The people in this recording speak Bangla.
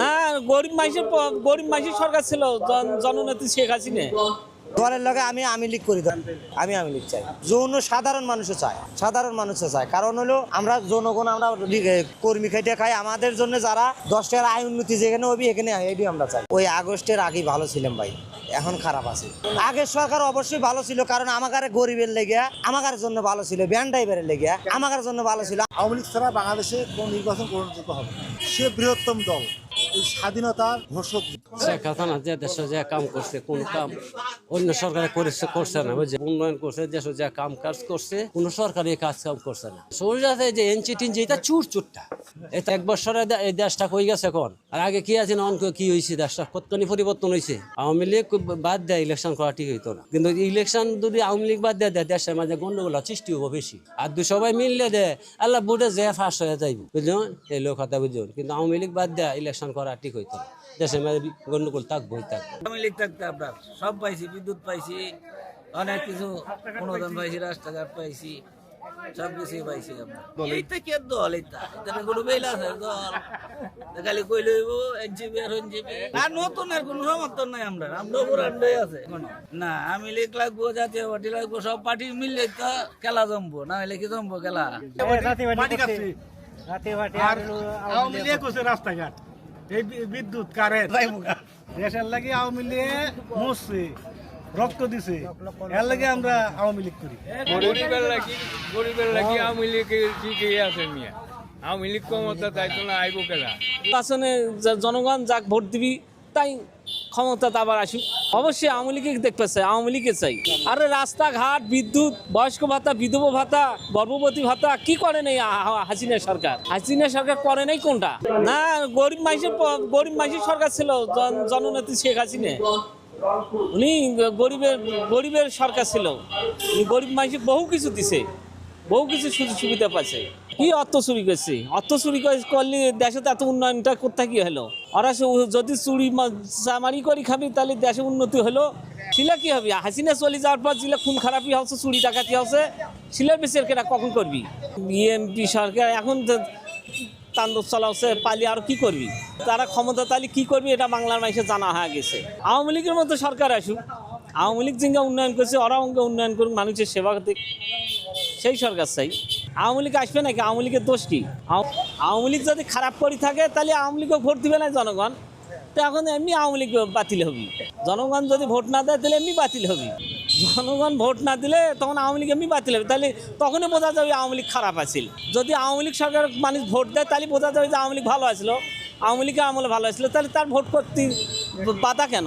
না, গরিব মানুষের গরিব মানুষের সরকার ছিল জননেত্রী শেখ হাসিনা। দলের লগে আমি আমি লিগ করি আমি আমি লিগ চাই। যৌন সাধারণ মানুষও চায়, সাধারণ মানুষও চায়। কারণ হলো, আমরা জনগণ, আমরা কর্মী খাইতে খাই, আমাদের জন্য যারা দশ টাকার আয় উন্নতি যেখানে হবি, এখানে এটি আমরা চাই। ওই আগস্টের আগেই ভালো ছিলাম ভাই। এখন খারাপ আছে। আগের সরকার অবশ্যই ভালো ছিল কারণ আমাদের গরিবের লেগে আমাদের জন্য ভালো ছিল ব্যান্ড ড্রাইভারের লেগে আমাদের জন্য ভালো ছিল। আওয়ামী লীগ ছাড়া বাংলাদেশে কোন নির্বাচন গ্রহণযোগ্য হবে সে বৃহত্তম দল এই স্বাধীনতার ঘোষক। শেখ হাসিনা যে দেশে যে কাম করছে কোন কাম অন্য সরকারে করেছে করছে না। উন্নয়ন করছে দেশে যে কাম কাজ করছে কোন সরকার এই কাজ কাম করছে না। শরীরে যে এনচি টিনচি এটা চুর চুরটা এক বছরে দেশটা কই গেছে এখন? আর আগে কি আছে কি হয়েছে দেশটা? কতখানি পরিবর্তন হয়েছে আওয়ামী লীগ বাদ দেয় ইলেকশন করা ঠিক হইতো না। কিন্তু ইলেকশন যদি আওয়ামী লীগ বাদ দেয় দেশের মাঝে গন্ডগোল সৃষ্টি হব বেশি। আর দু সবাই মিললে দেয় আল্লাহ বুড়ে যে হয়ে যাইব। বুঝলেন? এই লোক কথা বুঝুন কিন্তু আওয়ামী লীগ বাদ দেয় ইলেকশন করা ঠিক হইতো না। দেশের মাঝে গন্ডগোল থাকবোই থাকবে আওয়ামী লীগ থাকতে আপনার সব পাইছি, বিদ্যুৎ পাইছি, অনেক কিছু অনুদান পাইছি, রাস্তাঘাট পাইছি। সব কিছুই পাইছি এইটা কে দল এইটা কোনো বেলা আছে দল। খালি কই লইব? এনজিপি আর এনজিপি। আর নতুন আর কোনো সমর্থন নাই আমরা। আমরা আছে। না আমি লীগ লাগবো জাতীয় পার্টি লাগবো সব পার্টি মিললে তো খেলা জমবো। না হলে কি জমবো খেলা? আওয়ামী লীগ রাস্তাঘাট। এই বিদ্যুৎ কারেন্ট। দেশের লাগে আওয়ামী লীগ মরছে রক্ত দিছে। এর লাগে আমরা আওয়ামী লীগ করি। গরিবের লাগি গরিবের লাগি আওয়ামী লীগ ঠিকই আছে মিয়া। আওয়ামী লীগ ক্ষমতা চাইতো না আইব কেলা? নির্বাচনে জনগণ যাক ভোট দিবি তাই ক্ষমতা আবার আসুক। অবশ্যই আওয়ামী লীগে দেখতে চাই আওয়ামী লীগে চাই। আরে রাস্তাঘাট বিদ্যুৎ বয়স্ক ভাতা বিধবা ভাতা গর্ভবতী ভাতা কি করে নেই হাসিনা সরকার? হাসিনা সরকার করে নাই কোনটা? না গরিব মানুষের গরিব মানুষের সরকার ছিল জন- জননেত্রী শেখ হাসিনা। উনি গরিবের গরিবের সরকার ছিল। উনি গরিব মানুষের বহু কিছু দিছে। বহু কিছু সুযোগ সুবিধা পাচ্ছে। কি অর্থ চুরি করছে? অর্থ চুরি করে- করলে দেশে এত উন্নয়নটা কোথা কি হলো? ওরা যদি চুরি চামারি করে খাবি, তাহলে দেশে উন্নতি হলো। শিলা কি হবে? হাসিনা চলে যাওয়ার পর জিলা খুন খারাপি হচ্ছে, চুরি ডাকাতি হচ্ছে। বেচের কেনা কখন করবি? বিএমপি সরকার এখন তো তাণ্ডব চালাচ্ছে পালি আর কি করবি? তারা ক্ষমতা তাহলে কি করবি এটা বাংলার মানুষের জানা হয়ে গেছে। আওয়ামী লীগের মতো সরকার আসুক, আওয়ামী লীগ যেঙ্গা উন্নয়ন করছে, ওরা অঙ্গে উন্নয়ন করুক, মানুষের সেবা দিক। সেই সরকার চাই। আওয়ামী লীগ আসবে নাকি? আওয়ামী লীগের দোষ কি? আও- আওয়ামী লীগ যদি খারাপ করে থাকে, তাহলে আওয়ামী লীগও ভোট দিবে না জনগণ? তো এখন এমনি আওয়ামী লীগ বাতিল হবি। জনগণ যদি ভোট না দেয়, তাহলে এমনি বাতিল হবি। জনগণ ভোট না দিলে তখন আওয়ামী লীগ এমনি বাতিল হবে। তাহলে তখনই বোঝা যাবে আওয়ামী লীগ খারাপ আছিল। যদি আওয়ামী লীগ সরকার মানুষ ভোট দেয়, তাহলে বোঝা যাবে যে আওয়ামী লীগ ভালো আসলো আওয়ামী লীগের আমলে ভালো আসলো তাহলে তার ভোট করতে বাধা কেন?